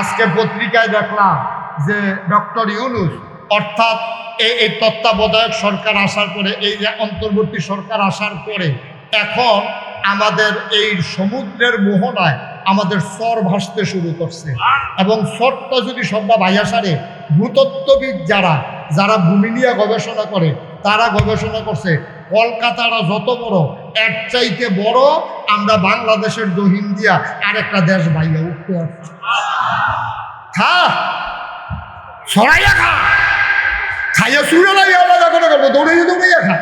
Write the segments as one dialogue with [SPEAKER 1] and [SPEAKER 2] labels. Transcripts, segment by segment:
[SPEAKER 1] আজকে পত্রিকায় দেখলাম যে ডক্টর ইউনুস, অর্থাৎ এই এই তত্ত্বাবধায়ক সরকার আসার পরে, এই যে অন্তর্বর্তী সরকার আসার পরে, এখন আমাদের এই সমুদ্রের মোহনায় আমাদের স্বর ভাসতে শুরু করছে। এবং স্বরটা যদি সবটা ভাইয়া সারে, ভূতত্ত্ববিদ যারা যারা ভূমি নিয়ে গবেষণা করে, তারা গবেষণা করছে কলকাতাটা যত বড় এক চাইতে বড় আমরা বাংলাদেশের দহিন দিয়া আরেকটা দেশ ভাইয়া উঠতে আসছি খা সরাইয়া খা! খাইয়া শুয়ে নাই আলাদা করে করব দৌড়াইয়া দৌড়াইয়া খা।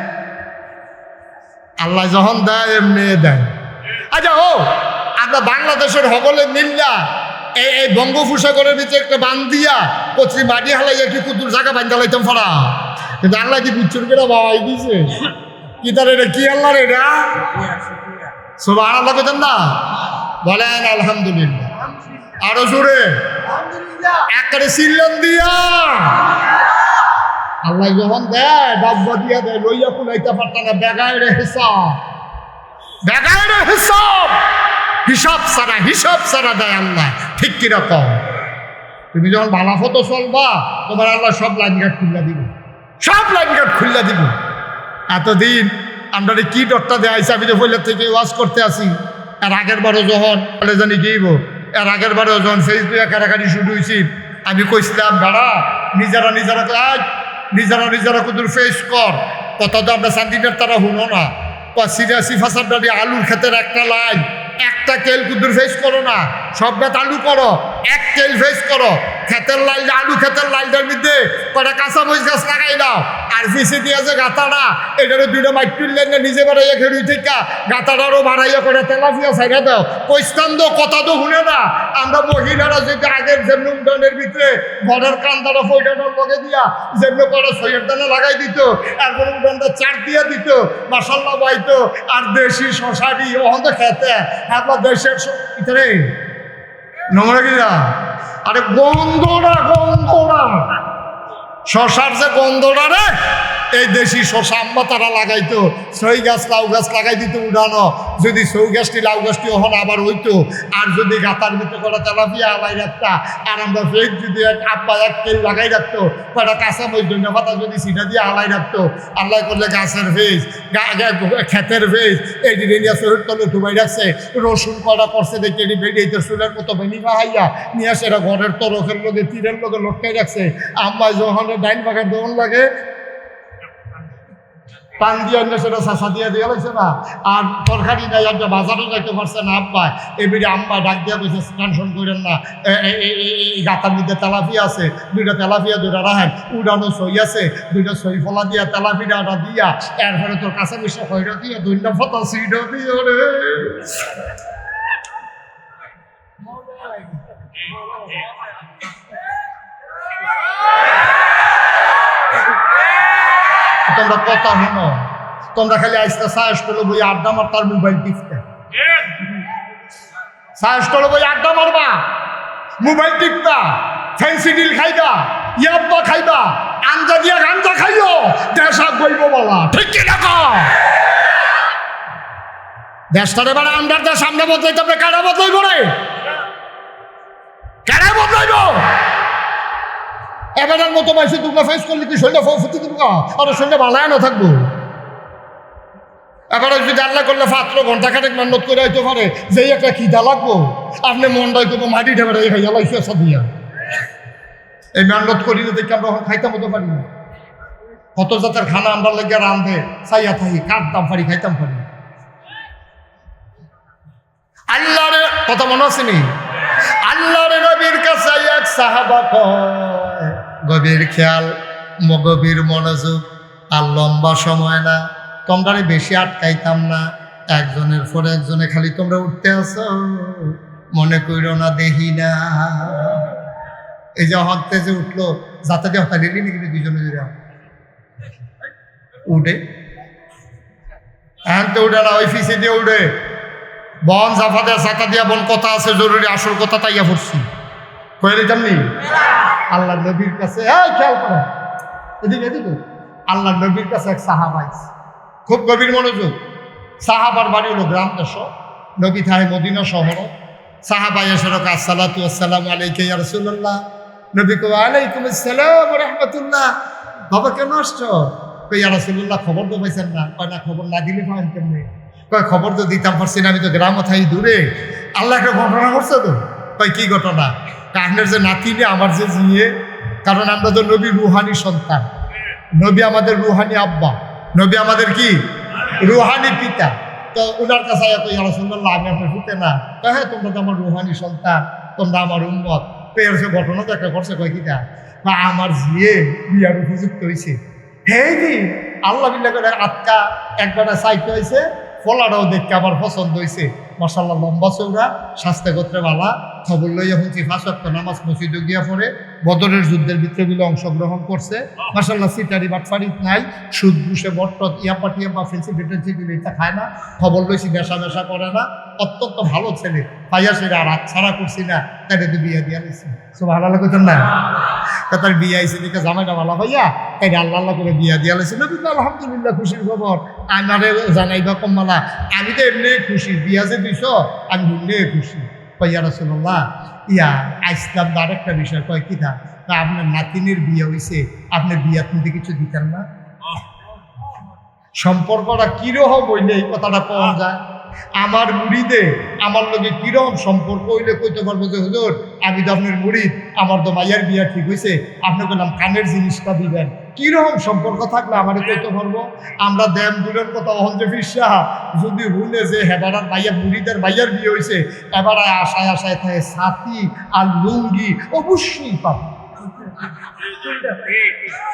[SPEAKER 1] আল্লাহ যখন দেয়, এমনি দেয়। আচ্ছা ও, আমরা বাংলাদেশের হগলে মিল্লা, এই এই বঙ্গোপসাগরের ভিতরে একটা বান দিয়া কচি মাটি হালাইয়া কি কুতুর জায়গা বান্ধা লাইতাম ফারা কিন্তু আল্লাহ কি বিচ্ছুর করে বাবাই দিছে? তার এটা কি আল্লাহ রে এটা? সবাই আল্লাহ কেতেন না? বলেন, আলহামদুলিল্লাহ। আরও জোরে। একবারে সিল্লন দিয়া। আল্লাহ যখন দেয় ডাব্বা দিয়া দেয়, লইয়া কুলাইতে পারত না, বেগায় রে হিসাব। বেগায় রে হিসাব। হিসাব সারা হিসাব সারা দেয় আল্লাহ। ঠিক কীরকম তুমি যখন বালাফতো চলবা, তোমার আল্লাহ সব লাইন গার্ড খুললা দিব। সব লাইন গার্ড খুললা দিব। এতদিন আমরা কি ডরটা দেয় আইসা আমি যে ফইলার থেকে ওয়াজ করতে আসি। আর আগের বারও যখন বলে জানি গিয়েব এর আগের বারও যখন ফেসবুকে কারাকারি শুরু হয়েছি আমি কইছিলাম দাঁড়া নিজেরা নিজেরা কাজ নিজেরা নিজেরা কুদুর ফেস কর। কথা তো আমরা শান্তিনের তারা হুনো না। সিরিয়াসি ফাঁসার ডালি আলুর ক্ষেতের একটা লাইন। একটা কেল কুদুর ফেস করো না, সব বেত আলু করো, এক কেল ফেস করো, ক্ষেতের লাইল আলু ক্ষেতের লাইলটার মধ্যে কটা কাঁচা মরিচ গাছ লাগাই দাও, আর ফিসে দিয়ে যে গাতাটা এটারও দুটো মাইট তুললেন না নিজে বাড়াইয়া খেড়ুই থেকে গাতাটারও বাড়াইয়া করে তেলাফিয়া সাইডা দাও। কৈস্তান্দ কথা তো শুনে না, আমরা মহিলারা যদি আগের যেমন উঠানের ভিতরে ঘরের কান্দাটা ফইটাটার লগে দিয়া যেমন করে সইয়ের দানা লাগাই দিত এরপর উঠানটা চার দিয়া দিত মশাল্লা বাইতো, আর দেশি, শশারি ওখান খেতে আপনার দেশের ভিতরে নোংরা কিনা আরে গন্ধরা গন্ধরা শশার যে গন্ধটা রে এই দেশি শশা আম্মা তারা লাগাইতো। সই গাছ লাউ গাছ লাগাই দিত উড়ানো। যদি সৌ গাছটি লাউ গাছটি ওখান আবার হইতো, আর যদি গাতার ভিতরে করে তেলাপিয়া আলাই রাখতা, আর আমরা ফেক যদি এক আব্বা এক তেল লাগাই রাখতো কয়টা কাঁচা মই ধন্য পাতা যদি সিটা দিয়ে আলাই রাখতো, আল্লাহ করলে গাছের ফেস ক্ষেতের ফেস এই যে নিয়ে শরীর তলে ডুবাই রাখছে, রসুন করা করছে দেখে এটি তো চুলের মতো বেনি খাইয়া নিয়ে আসে ঘরের তরফের লোকে তীরের লোকে লটকাই রাখছে। আম্মা যখন ডাইন বাগান দোন লাগে পান দিয়ে অন্য সেটা চাষা দিয়ে দিয়ে লাগছে না। আর তরকারি নাই একটা বাজারও যাইতে পারছে না, আব্বা। এবারে আম্মা ডাক দিয়া কইছে টেনশন করেন না। এই গাতার মধ্যে তেলাপি আছে, দুইটা তেলাপিয়া, দুইটা রাহেন। উড়ানো সই আছে, দুইটা সই ফলা দিয়া তেলাপিটা দিয়া, এরপরে তোর কাছে বসে হইরা দিয়ে দুইটা ফটা সিডও দিয়ে রে। তোমরা কথা শুনো। তোমরা খালি আজকে সাহস করল বই আড্ডা মার তার মোবাইল টিপতে। সাহস করল বই আড্ডা মারবা। মোবাইল টিপতা ফ্যান্সি ডিল খাইবা ইয়াব্বা খাইবা, আঞ্জা দিয়া গাঞ্জা খাইও, দেশা গইব বলা। ঠিক কি দেখো দেশটারে মানে আন্ডার সামনে বদলাইতে আপনি কারা বদলাইব রে? কারা বদলাইব? এবারের মতো বাইশে দুর্গা ফেস করলে কি শরীরটা ফুটি দিব আর শরীরটা বালায় না থাকব। এবারে যদি আল্লাহ করলে পাত্র, ঘণ্টা খাটেক মেহনত করে হইতে পারে, যেই একটা খিদা লাগবো, আপনি মনটাই করব মাটি ঢেবে এই খাইয়া লাইছে সব দিয়া। এই মেহনত করি না দেখে আমরা এখন খাইতাম হতে পারি না। কত জাতের খানা আমরা লেগে রান্ধে চাইয়া থাকি কাটতাম পারি, খাইতাম পারি। আল্লাহরে কথা মনে আছে নি? আল্লাহর নবীর কাছে এক সাহাবা কয় গভীর খেয়াল, গভীর মনোযোগ আর লম্বা সময় না। তোমরা বেশি আটকাইতাম না। একজনের পরে একজনে খালি তোমরা উঠতে আসো মনে কইরো না দেহি না। এই যে হতে যে উঠল, যাতে যে হতা রেলি নাকি দুজনে উঠে। হ্যাঁ তো উঠে না, ওই ফিসে দিয়ে উঠে। বন জাফা দেয়া চাকা দিয়া বন কথা আছে, জরুরি আসল কথা তাইয়া পড়ছি। কয়ে দিতাম আল্লাহ নবীর কাছে, এই খেয়াল করো। এদিকে আল্লাহ নবীর কাছে এক সাহাবাইস খুব গভীর মনোযোগ। সাহাবার বাড়ি হলো গ্রাম দেশ। নবী থাহে মদিনা শহর। সাহাবাই সরক আসসালাতু আসসালামু আলাইকা ইয়া রাসূলুল্লাহ। নবী কো আলাইকুম আসসালাম ওয়া রাহমাতুল্লাহ। বাবা, কেন আসছো? কই ইয়া রাসূলুল্লাহ, খবর তো পাইছেন না। কয়, না, খবর না দিলে পাবেন কেমনে? কয়, খবর তো দিতাম পারছি না, আমি তো গ্রাম থাই দূরে। আল্লাহ একটা ঘটনা করছে তো? কয়, কি ঘটনা? কাহনের যে নাতিনে আমার যে জিয়ে, কারণ আমরা তো নবী রুহানি সন্তান। নবী আমাদের রুহানি আব্বা। নবী আমাদের কি? রুহানি পিতা। তো উনার কাছে এত ইয়ারসুল্লাহ আমি আপনার ফুটে না। তো হ্যাঁ তোমরা তো আমার রুহানি সন্তান, তোমরা আমার উন্মত পেয়েছে ঘটনা তো একটা করছে কয় কিটা বা আমার জিয়ে বিয়ার উপযুক্ত হয়েছে হে দি আল্লাহ বিল্লাহ করে আটকা একবারে সাইট হয়েছে ফলাটাও দেখতে আমার পছন্দ হয়েছে মশাল্লাহ লম্বা চৌড়া স্বাস্থ্য গোত্রে বালা, খবর লইয়া শুনছি ফাঁসত্ব নামাজ মসজিদে গিয়া পরে বদরের যুদ্ধের ভিতরে বিলে অংশগ্রহণ করছে। মাসাল্লাহ সিটারি বাটফারি নাই, সুদ ঘুষে বট্ট পাটিয়া বা ফেন্সি ফেটেন্সি এটা খায় না, খবর লইছি বেসা বেসা করে না। অত্যন্ত ভালো ছেলে। ছাড়া করছি না তো বিয়া দিয়া না? তার বিয়ে তাই করে বিয়া দিয়া তো আলহামদুলিল্লাহ খুশির খবর। আমারে জানাইবা কমলা আমি তো এমনি খুশি, বিয়া যে দিছ, আমি এমনি খুশি। কইয়া রসুল্লাহ ইয়া, আইসলাম তো আরেকটা বিষয়, কয়, কি থা আপনার নাতিনের বিয়ে হইছে, আপনার বিয়া তুমি কিছু দিতেন না? সম্পর্কটা কীরকম হইলে এই কথাটা পাওয়া যায়? আমার মুড়িদে আমার লগে কীরকম সম্পর্ক হইলে কইতে পারব যে, হুজুর, আমি তো আপনার মুড়িদ আমার তো মাইয়ার বিয়া ঠিক হয়েছে আপনি বললাম কানের জিনিসটা দিবেন। কীরকম সম্পর্ক থাকলে আমার কইতে পারব? আমরা দেম দূরের কথা অহন যে ফিসা যদি হুনে যে হেবারার মাইয়ার মুড়িদের মাইয়ার বিয়ে হয়েছে এবার আশায় আশায় থাকে সাথী আর লুঙ্গি অবশ্যই পাবো।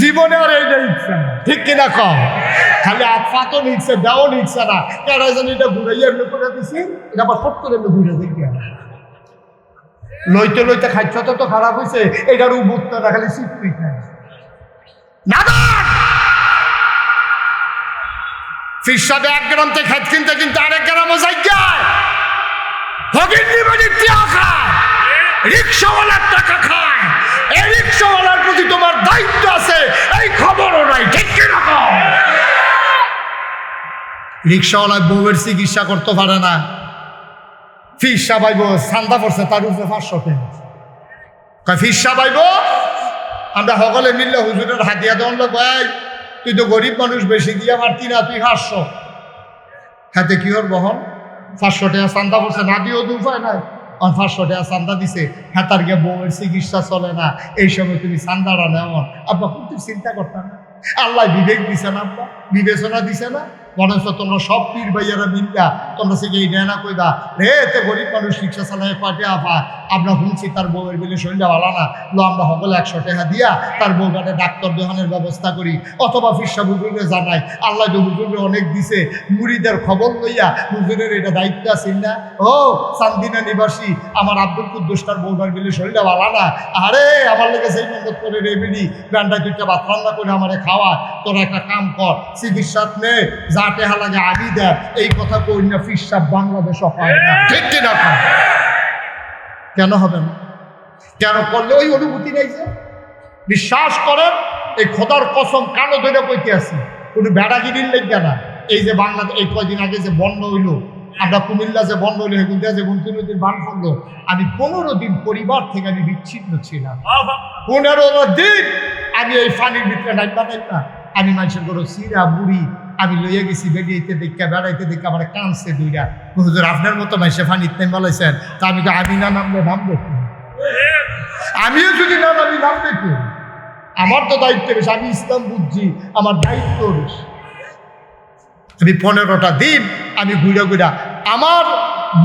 [SPEAKER 1] জীবনে আর এইটা না। ঠিক কিনা কম খালি হাত পাতো নিচ্ছে দাও নিচ্ছে না। কেন যেন এটা ঘুরাইয়া এমনি করে দিছি? এটা আবার ফট করে এমনি ঘুরে দেখি। লইতে লইতে খাইছ তো তো খারাপ হয়েছে এটার উবুত্ত না খালি নাদান ফিরসাবে এক গ্রাম খেত কিনতে আরেক গ্রামও যাই যায় নিবানির টিয়া খায় রিক্সাওয়ালার টাকা খায়। এই রিক্সাওয়ালার প্রতি তোমার দায়িত্ব আছে, এই খবরও নাই, ঠিক কীরকম রিক্সাওয়ালায় বউয়ের চিকিৎসা করতে পারে না। ফিরসা পাইব সান্দা পড়ছে তার উপরে পাঁচশো টাকা। কয় ফিরসা পাইব আমরা সকলে মিললে হুজুরের হাতিয়া দেওয়ান লোক ভাই তুই তো গরিব মানুষ, বেশি দিয়ে পারতি না তুই পাঁচশো? হাতে কি ওর বহন? পাঁচশো টাকা চান্দা পড়ছে, না দিয়েও তো নাই। আর পাঁচশো চান্দা দিছে। হেতার তার গিয়ে বউয়ের চিকিৎসা চলে না। এই সময় তুমি চান্দাটা নেওয়ার আব্বা, খুব চিন্তা করতাম। না আল্লাহ বিবেক দিছে না, আব্বা। বিবেচনা দিছে না। তোমরা সব পীর ভাইয়ারা তোমরা সে এই কইবা রে গরিব মানুষ রিক্সা চালায় পাটে আপা আমরা তার বউয়ের না। আমরা একশো টাকা দিয়া তার ডাক্তার দেখানোর ব্যবস্থা করি। অথবা ফিরসা জানাই। আল্লাহ যে অনেক দিছে, মুড়িদের খবর লইয়া হুজুরের এটা দায়িত্ব আছে না? ও, চান্দিনা নিবাসী, আমার আব্দুল কুদ্দুস্টার বউটার বিলে শরীরটা ভালো না? আরে, আমার লেগে সেই মন্দত করে রে বিড়ি। ব্যান্ডায় দুইটা ভাত রান্না করে আমারে খাওয়া। তোরা একটা কাম কর চিকিৎসা নে টেহা লাগে আবি দেয়। এই কথা কই না ফিরসাব বাংলাদেশ হয় না। ঠিক। কিনা কেন হবে না? কেন করলে ওই অনুভূতি নেই যে? বিশ্বাস করেন এই খোদার কসম কানো ধরে কইতে আছি। কোনো বেড়াগিরির লেগে না। এই যে বাংলাদেশ এই কয়দিন আগে যে বন্ধ হইল আমরা কুমিল্লা যে বন্ধ হইল হেগুন যে গুনতি নদীর বান করল আমি পনেরো দিন পরিবার থেকে আমি বিচ্ছিন্ন ছিলাম। পনেরো দিন আমি এই ফানির ভিতরে নাইবা নাইবা আমি মানুষের গরু সিরা বুড়ি আমি লইয়া গেছি বেরিয়েতে দেখা বেড়াইতে দেখে আমার কানছে দুইটা। হুজুর আপনার মতো মানুষে ফানির টাইম বলেছেন তা আমি তো আমি না নামলে নামবে? আমিও যদি না নামি নামবে কি? আমার তো দায়িত্ব বেশি আমি ইসলাম বুঝছি আমার দায়িত্ব বেশি। আমি পনেরোটা দিন আমি ঘুরে ঘুরা আমার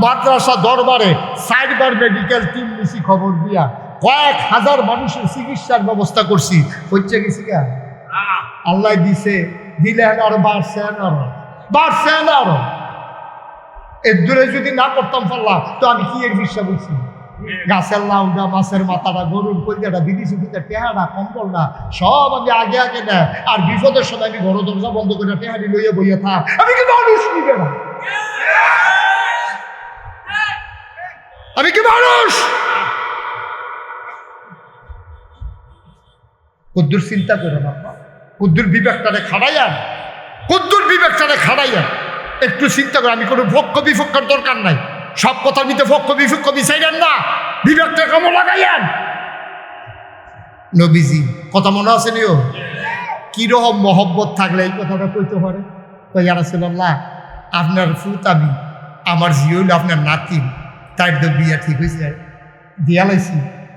[SPEAKER 1] মাদ্রাসা দরবারে সাইবার মেডিকেল টিম নিছি খবর দিয়া কয়েক হাজার মানুষের চিকিৎসার ব্যবস্থা করছি। হচ্ছে গেছি কে আল্লাহ দিছে দিলে আরও বাড়ছে আরও। বাড়ছে আরও। এর দূরে যদি না করতাম পারলাম তো আমি কি এর বিশ্বাস বলছি গাছের লাউডা, মাছের মাথাটা, গরুর কলজাটা বিধি সুবিধা টেহারা কম্বলটা সব আমি আগে আগে না আর বিপদের সময় আমি বড় দরজা বন্ধ করে টেহারি লইয়া বইয়া থাক। আমি কি মানুষ নিবে না আমি কি মানুষ? কুদ্দুর চিন্তা করে বাবা। কুদ্দুর বিবেকটারে খাড়াইয়ান কুদ্দুর বিবেকটারে খাড়াইয়ান একটু চিন্তা করে, আমি কোনো ভক্ষ বিভক্ষার দরকার নাই। সব কথার নিতে ভক্ষ বিভক্ষ বিচাইলেন না বিবেকটা কেমন লাগাইয়ান। নবীজি, কথা মনে আছে নিও? কীরকম মহব্বত থাকলে এই কথাটা কইতে পারে? তো ইয়ারা ছিলাল্লাহ আপনার ফুত আমি, আমার জিওল আপনার নাতিন তার তো বিয়া ঠিক হয়েছে দিয়া লাইছি।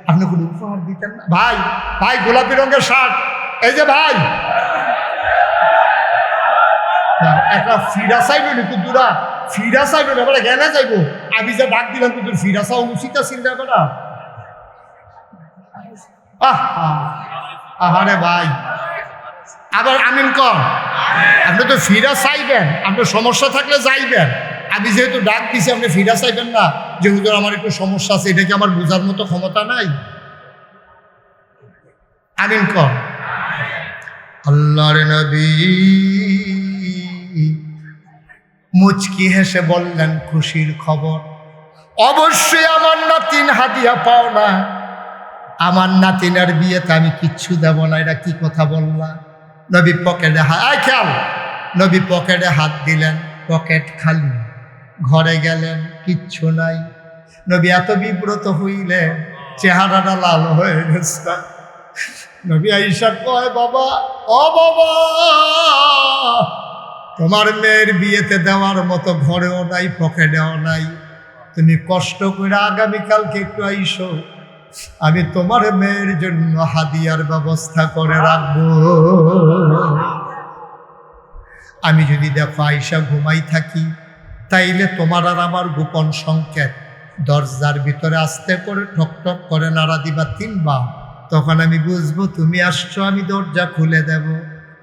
[SPEAKER 1] আপনি কোনো উপহার দিতেন না? ভাই ভাই, গোলাপি রঙের শার্ট এই যে ভাই। একটা ফিরা চাইবে না কুদ্দুরা ফিরা চাইবে না বলে জ্ঞানা চাইব। আমি যে ডাক দিলাম কুদ্দুর ফিরা চাও উচিত আছিল না বেটা আহ আহারে ভাই। আবার আমিন কর আপনি তো ফিরা চাইবেন, আপনার সমস্যা থাকলে যাইবেন। আমি যেহেতু ডাক দিছি, আপনি ফিরা চাইবেন না। যে হুজুর আমার একটু সমস্যা আছে, এটা কি আমার বোঝার মতো ক্ষমতা নাই? আমিন কর আল্লাহর নবী। মুচকি হেসে বললেন, খুশির খবর? অবশ্যই আমার নাতিন হাদিয়া পাও না। আমার নাতিনের বিয়েতে আমি কিচ্ছু দেব না, এটা কি কথা বললা? নবী পকেটে হাত আয় খেয়াল। নবী পকেটে হাত দিলেন, পকেট খালি। ঘরে গেলেন, কিচ্ছু নাই। নবী এত বিব্রত হইলেন চেহারাটা লাল হয়ে গেছে। নবী আইসা কয়, বাবা, ও বাবা, তোমার মেয়ের বিয়েতে দেওয়ার মতো ঘরেও নাই, পকেটেও নাই। তুমি কষ্ট করে আগামীকালকে একটু আইসো। আমি তোমার মেয়ের জন্য হাদিয়ার ব্যবস্থা করে রাখব। আমি যদি দেখো আইসা ঘুমাই থাকি, তাইলে তোমার আর আমার গোপন সংকেত। দরজার ভিতরে আস্তে করে ঠক ঠক করে নাড়া দিবা তিনবার। তখন আমি বুঝব, তুমি আসছো, আমি দরজা খুলে দেব।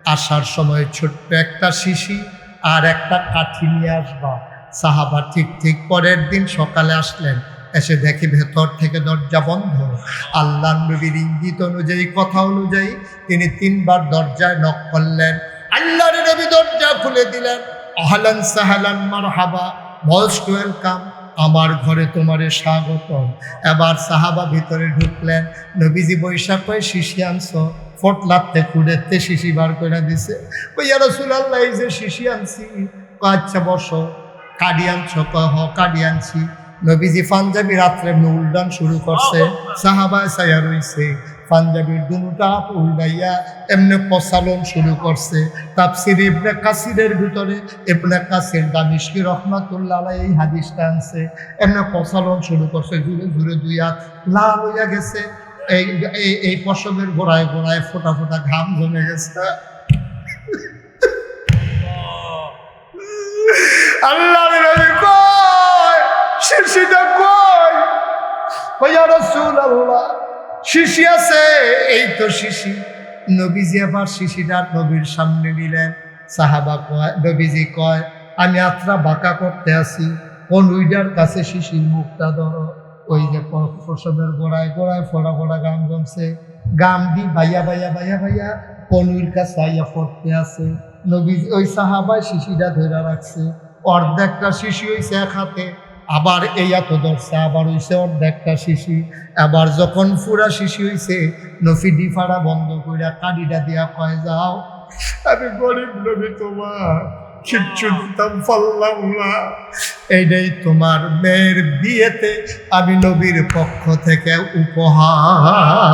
[SPEAKER 1] আসার সময় ছোট্ট একটা শিশি আর একটা কাঠি নিয়ে আসবা। সাহাবা ঠিক ঠিক পরের দিন সকালে আসলেন। এসে দেখি ভেতর থেকে দরজা বন্ধ। আল্লাহ নবীর ইঙ্গিত অনুযায়ী, কথা অনুযায়ী তিনি তিনবার দরজায় নক করলেন। আল্লাহর নবী দরজা খুলে দিলেন। আহলান সাহালান মারহাবা, মোস্ট ওয়েলকাম। আমার ঘরে তোমারে স্বাগতম। এবার সাহাবা ভিতরে ঢুকলেন। নবীজি বৈশাখ হয়ে শিশি আনছো ফটলাতে কুড়েতে শিশি বার করে দিছে। ওই রসুল্লাহ এই যে শিশি আনছি। আচ্ছা বসো। কাডি আনছো কয়, হ কাডি আনছি। নবীজি পাঞ্জাবি রাত্রে উল্টান শুরু করছে। সাহাবায় সায়া রইছে। পাঞ্জাবির দুটা উল্ডাইয়া এমনি পচালন শুরু করছে। তাপসির ইবনে কাসিরের ভিতরে, ইবনে কাসির দামিশকি রহমাতুল্লাহ এই হাদিসটা আনছে। এমনি পচালন শুরু করছে, জুড়ে জুড়ে দুই হাত লাল হইয়া গেছে। এই এই পশমের গোড়ায় গোড়ায় ফোটা ফোটা ঘাম জমে গেছে। আল্লাহ কয় শিশিটা কই কইয়া রাসূলুল্লাহ শিশি আছে, এই তো শিশি। নবীজি আবার শিশিটা নবীর সামনে নিলেন। সাহাবা কয়, নবীজি কয়, আমি আত্রা বাঁকা করতে আসি কোন উইডার কাছে শিশির মুখটা ধরো। ওই যে প- পশমের গোড়ায় গোড়ায় ফোড়া ফোড়া গাম জমছে গাম দি ভাইয়া ভাইয়া ভাইয়া ভাইয়া কনুইর কাছে আইয়া পড়তে আছে। নবী ওই সাহাবায় শিশিটা ধরে রাখছে। অর্ধেকটা শিশি হইছে এক হাতে। আবার এই এত ধরছে আবার হইছে অর্ধেকটা শিশি। আবার যখন ফুরা শিশি হইছে, নফি ডিফাড়া বন্ধ কইরা কাডিটা দিয়া কয়, যাও, আমি গরিব নবী তোমার, কিচ্ছু দিতাম পারলাম না। এইটাই তোমার মেয়ের বিয়েতে আমি নবীর পক্ষ থেকে উপহার।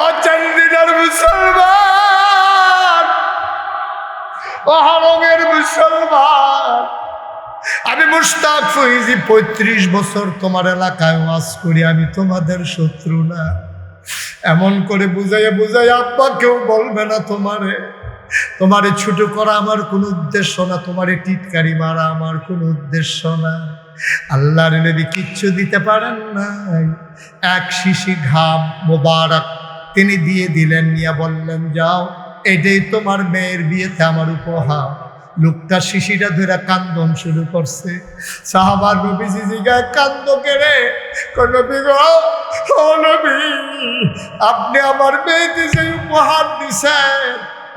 [SPEAKER 1] মুসলমান। আমি মুস্তাক ফইজি পঁয়ত্রিশ বছর তোমার এলাকায় ওয়াজ করি, আমি তোমাদের শত্রু না। এমন করে বুঝাইয়া বুঝাইয়া আব্বা কেউ বলবে না তোমারে। তোমারে ছোট করা আমার কোনো উদ্দেশ্য না, তোমারে টিটকারি মারা আমার কোনো উদ্দেশ্য না। আল্লাহর নবী কিচ্ছু দিতে পারেন নাই। এক শিশি ঘাম মোবারক তিনি দিয়ে দিলেন, নিয়ে বললেন, যাও, এটাই তোমার মেয়ের বিয়েতে আমার উপহার। লোকটা শিশিটা ধরে কান্দন শুরু করছে। সাহাবার নবীজি জিগায়, কান্দ কেড়ে নবী নবী, আপনি আমার মেয়েকে যে উপহার দিছেন,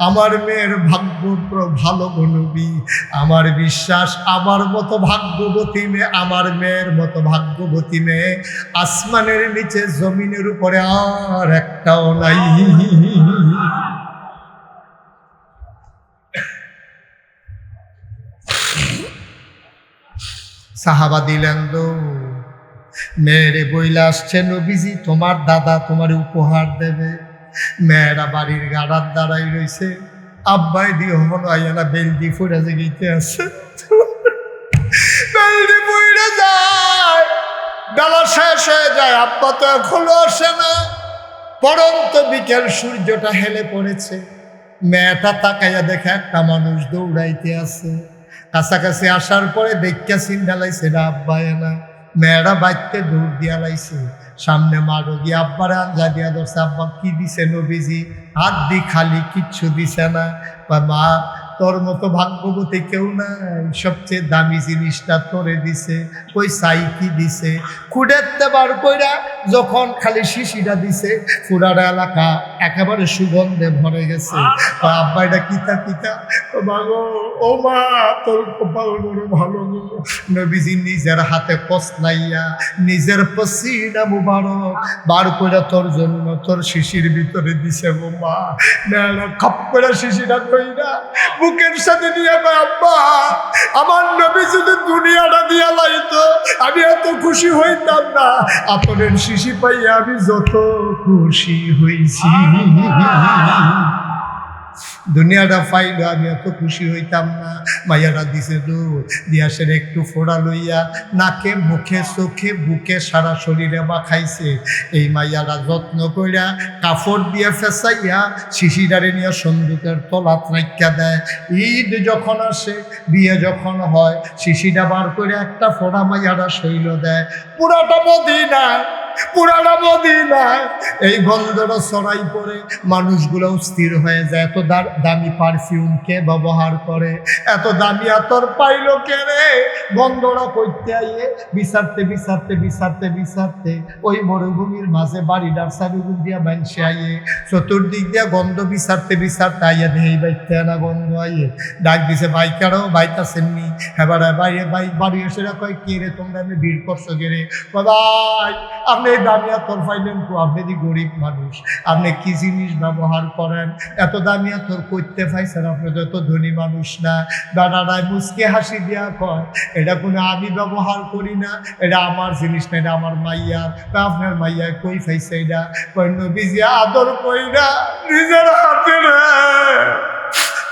[SPEAKER 1] আমার মেয়ের ভাগ্য ভালো নবী। আমার বিশ্বাস, আমার মতো ভাগ্যবতী মেয়ে, আমার মেয়ের মতো ভাগ্যবতী মেয়ে আসমানের নিচে, জমিনের উপরে আর একটাও নাই। সাহাবা দিলেন তো, মেয়েরে বইলে আসছে নবীজি, তোমার দাদা তোমার উপহার দেবে। মেয়েরা বাড়ির গাড়ার দাঁড়াই রয়েছে আব্বাই দিয়ে হলো আইয়ালা বেলদি ফুড়ে যে আছে বেলদি ফুড়ে যায়, বেলা শেষ হয়ে যায়, আব্বা তো এখনও আসে না। পরন্ত বিকেল সূর্যটা হেলে পড়েছে। মেয়েটা তাকাইয়া দেখে একটা মানুষ দৌড়াইতে আছে কাছাকাছি আসার পরে দেখা চিন্তা লাইছে না আব্বায় না। মেয়েরা বাইতে দৌড় দিয়া লাইছে। সামনে মারো গিয়ে আব্বার আঞ্জা দিয়া ধরছে, আব্বা কি দিছে নবীজি? হাত দি খালি, কিচ্ছু দিছে না। বা মা তোর মতো ভাগ্যবতী কেউ নাই। সবচেয়ে দামি জিনিসটা তোরে দিছে, ওই সাই কি দিছে। খুঁড়েতে বার কইরা যখন খালি শিশিটা দিছে পুরার এলাকা একেবারে সুগন্ধে ভরে গেছে। ও আব্বা এটা কিতা কিতা? ও মা গো, ও মা, তোর কপাল বড় ভালো গো। নবীজি নিজের হাতে কসলাইয়া নিজের পসিনা মুবারক বার কইরা তোর জন্য তোর শিশির ভিতরে দিছে গো মা। খাপ করে শিশিটা কইরা বুকের সাথে নিয়ে আব্বা, আমার নবী যদি দুনিয়াটা দিয়া লাইতো, আমি এত খুশি হইতাম না। আপনার শিশি পাইয়া আমি যত খুশি হইছি। দুনিয়াটা পাইলো আমি এত খুশি হইতাম না। মাইয়ারা দিছে দু দিয়াসের একটু ফোড়া লইয়া নাকে, মুখে, চোখে, বুকে সারা শরীরে বা খাইছে এই মাইয়ারা যত্ন কইরা কাপড় দিয়ে ফেসাইয়া শিশিরারে নিয়ে সন্দুকের তলাত রাখিয়া দেয়। ঈদ যখন আসে, বিয়ে যখন হয় শিশিটা বার করে একটা ফোড়া মাইয়ারা শৈল দেয়। পুরাটা মদিনায় পুরাটা মদিনায়। এই গন্ধটা ছড়াই পড়ে মানুষগুলো স্থির হয়ে যায়। এত দামি পারফিউম কে ব্যবহার করে? এত দামি আতর পাইলো কে রে? গন্ধটা করতে আইয়ে, বিচারতে বিচারতে বিচারতে বিচারতে ওই মরুভূমির মাঝে বাড়িটার চারিগুল দিয়া মানসে আইয়ে, চতুর্দিক দিয়া গন্ধ বিচারতে বিচারতে আইয়া দেই বাইতে না গন্ধ আইয়ে। ডাক দিছে বাইকারও বাইতাছেননি এবার বাই বাড়ি এসে কয় কে রে তোমরা আমি ভিড় করছ কে রে? ভাই, আপনি এই দামিয়া আতর পাইলেন তো আপনি দি গরিব মানুষ, আপনি কি জিনিস ব্যবহার করেন? এত দামিয়া তোর করতে পাইছেন আপনি তো এত ধনী মানুষ না। দাদারায় মুসকে হাসি দিয়া কয়, এটা কোনো আমি ব্যবহার করি না, এটা আমার জিনিস না, এটা আমার মাইয়ার তা আপনার মাইয়া কই পাইছে এটা? কই নবীজি আদর কইরা নিজের হাতে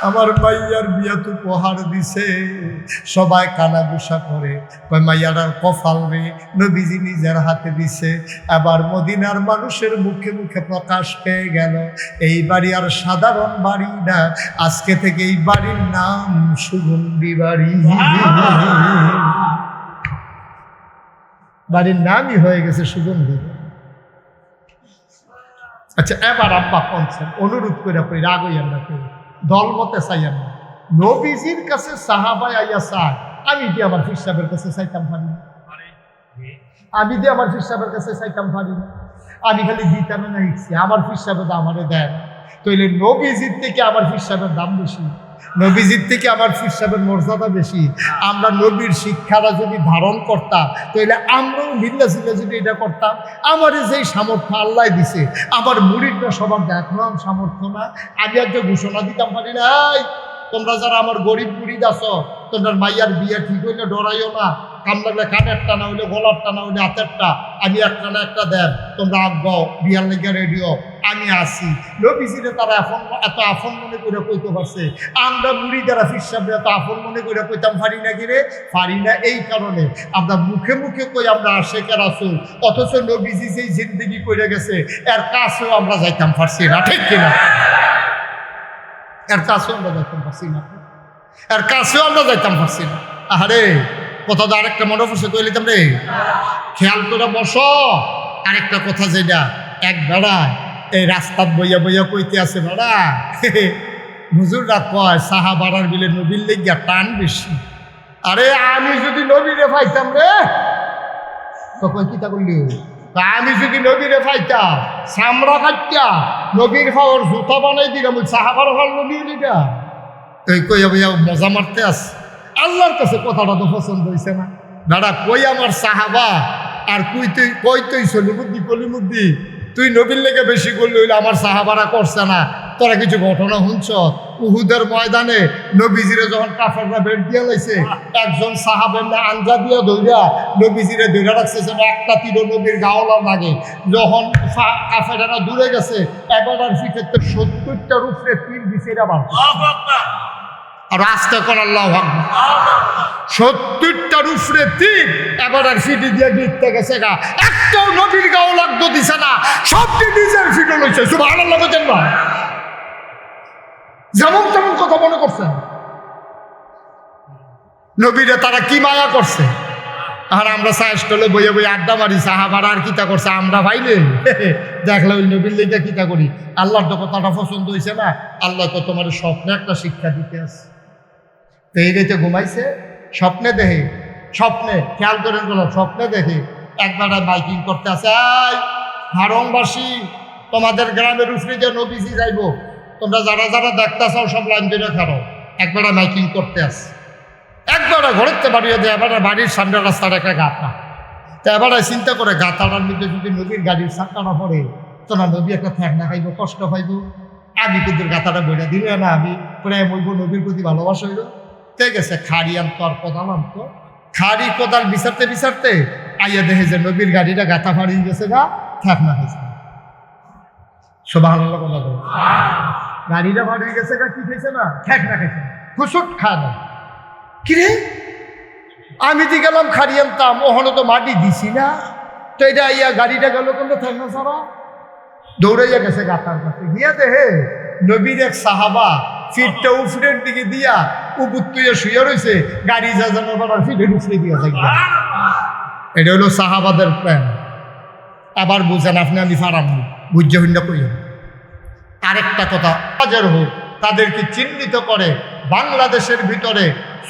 [SPEAKER 1] আমার মাইয়ার বিয়া তো উপহার দিছে। সবাই কানাগুসা করে। কয়, মাইয়ার কফাল রে নবীজি নিজের হাতে দিছে। আবার মদিনার মানুষের মুখে মুখে প্রকাশ পেয়ে গেল, এই বাড়ি আর সাধারণ বাড়ি না। আজকে থেকে এই বাড়ির নাম সুগন্ধি বাড়ি। বাড়ির নামই হয়ে গেছে সুগন্ধি আচ্ছা এবার আব্বা কনছেন অনুরোধ করে কই, রাগ হইয়ান না কেউ চাইয়েন না নবীজির কাছে সাহাবাই আইয়া চায়, আমি দিয়ে আমার ফির সাহেবের কাছে চাইতাম পারি। আমি দিয়ে আমার ফির কাছে চাইতাম পারি। আমি খালি দিতাম না ইচ্ছি আমার ফির সাহেবের দাম আমারে দেয় তইলে নবীজির থেকে আমার ফির দাম বেশি নবীজির থেকে আমার ফির মর্যাদা বেশি। আমরা নবীর শিক্ষাটা যদি ধারণ করতাম, তাহলে আমরাও মিল্লা সিল্লা যদি এটা করতাম আমার যেই সামর্থ্য আল্লাহ দিছে, আমার মুড়িটা সবার দেখলাম সামর্থ্য না। আমি একটা ঘোষণা দিতাম, পারি না তোমরা যারা আমার গরিব মুড়িদ আছো, তোমরা মাইয়ার বিয়ে ঠিক হইলে ডরাইও না। কাম লাগলে কানের টানা হইলে গলার টানা হইলে হাতেরটা আমি একটা না একটা দেন, তোমরা আগাও, বিয়ার লেগে রেডিও আমি আসি নবীজিরে তারা এখন এত আফন মনে করে কইতে পারছে। আমরা মুড়ি যারা ফিরসাবে এত আফন মনে করে কইতাম পারি না কিরে পারি না এই কারণে। আমরা মুখে মুখে কই, আমরা আশেকের আসুন অথচ নবীজি যেই জিন্দগি করে গেছে, এর কাছেও আমরা যাইতাম পারছি না, ঠিক কিনা? এর কাছেও আমরা যাইতাম পারছি না। এর কাছেও আমরা যাইতাম পারছি না। আরে কথা তো আরেকটা মনে পড়ছে, কই লিতাম রে? খেয়াল করে বসো। আরেকটা কথা যেটা, এক বেড়া এই রাস্তাত বইয়া বইয়া কইতে আছে, বেড়া। হুজুররা কয়, সাহাবারার বিলে নবীর লেগিয়া টান বেশি। আরে আমি যদি নবীরে পাইতাম রে তখন কি তা করলি? তা আমি যদি নবীরে পাইতাম সামরা খাইতা নবীর খাওয়ার জুতা বানাই দিলাম সাহাবার ভালো নবী লিটা এই কই ভাইয়া মজা মারতে আস আল্লাহর কাছে কথাটা তো পছন্দ হয়েছে না। দাদা, কই আমার সাহাবা? আর কুই তুই, কই তুই সলিমুদ্দি কলিমুদ্দি তুই নবীর লেগে বেশি করলি হইলে আমার সাহাবারা করছে না। তোরা কিছু ঘটনা শুনছ? উহুদের ময়দানে নবীজিরে যখন কাফেররা বের দিয়া লাইছে, একজন সাহাবের না আঞ্জা দিয়া ধইরা নবীজিরে ধইরা রাখছে যেন একটা তীর নবীর গাওলা লাগে। যখন কাফেরেরা দূরে গেছে এবার আর ফিটের সত্তরটার উপরে তীর দিছে বাড়ছে আর আস্তে কর আল্লাহ। সত্তরটার উপরে তিন, এবার আর ফিটি দিয়ে দিতে গেছে গা একটাও নবীর গাও লাগতো দিছে না। সবটি নিজের ফিটে লইছে সুবাহ আল্লাহ বোঝেন না। যেমন তেমন কথা মনে করছেন নবীরে তারা কি মায়া করছে? আর আমরা সাহেস্টলে বইয়ে বইয়ে আড্ডা মারি, সাহাবার আর কিতা করছে? আমরা ভাইলে। দেখলে ওই নবীর লেগে কিতা করি? আল্লাহর তো কথাটা পছন্দ হয়েছে না। আল্লাহ তো তোমার স্বপ্নে একটা শিক্ষা দিতে আছে। তো এই রেতে ঘুমাইছে, স্বপ্নে দেখে, স্বপ্নে, খেয়াল করেন বলো স্বপ্নে দেখে একবার বাইকিং করতে আসে আই হারংবাসী তোমাদের গ্রামের উপরে যে নবীজি যাইব, তোমরা যারা যারা দেখতেছ সব লাইন ধরে খারো একবার মাইকিং করতে আসে। একবার ঘরেতে বাড়িয়ে দেয় এবার বাড়ির সামনে রাস্তার একটা গাথা তো এবার চিন্তা করে গাথাটার মধ্যে যদি নদীর গাড়ির চাকাটা পড়ে, তো না নদী একটা না খাইব, কষ্ট পাইব। আমি কিন্তু গাথাটা বইটা দিলে না, আমি প্রেম হইব নদীর প্রতি ভালোবাসা হইল। ঠিক আছে খাড়ি আর কোদাল আনতো খাড়ি কোদাল বিচারতে বিচারতে আইয়া দেখে যে নদীর গাড়িটা গাথা ফাড়িয়ে গেছে গা, থাক না খাইছে সবাই কথা গাড়িটা ফাড়িয়ে গেছে গা, কি খাইছে না? ঠেক না খাইছে। খুশুট না। কিরে আমি দি গেলাম খাড়ি আনতাম ওখানে তো মাটি দিছি না। তো এটা ইয়া গাড়িটা গেল কেন থাক না সারা। দৌড়াইয়া গেছে গাতার কাছে। গিয়া দেহে নবীর এক সাহাবা ফিটটা উফরের দিকে দিয়া উপুর শুয়ে রয়েছে গাড়ি যা যেন আর ফিটের উফরে দিয়া থাকবে এটা হলো সাহাবাদের প্ল্যান। আবার বুঝেন আপনি, আমি ফারাম বুঝতে হইনা কইলেন আরেকটা কথা, হাজার হোক, তাদেরকে চিহ্নিত করে বাংলাদেশের ভিতরে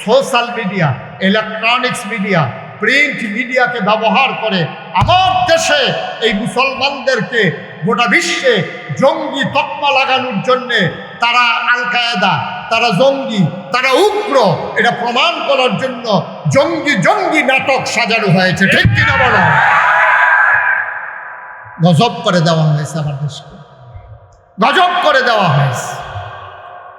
[SPEAKER 1] social media, electronics media, print মিডিয়াকে ব্যবহার করে আমার দেশে এই মুসলমানদেরকে গোটা বিশ্বে জঙ্গি তকমা লাগানোর জন্যে তারা আল কায়দা তারা জঙ্গি, তারা উগ্র। এটা প্রমাণ করার জন্য জঙ্গি জঙ্গি নাটক সাজানো হয়েছে। ঠিক কিনা বলো? গজব করে দেওয়া হয়েছে আমার দেশকে। গজব করে দেওয়া হয়েছে।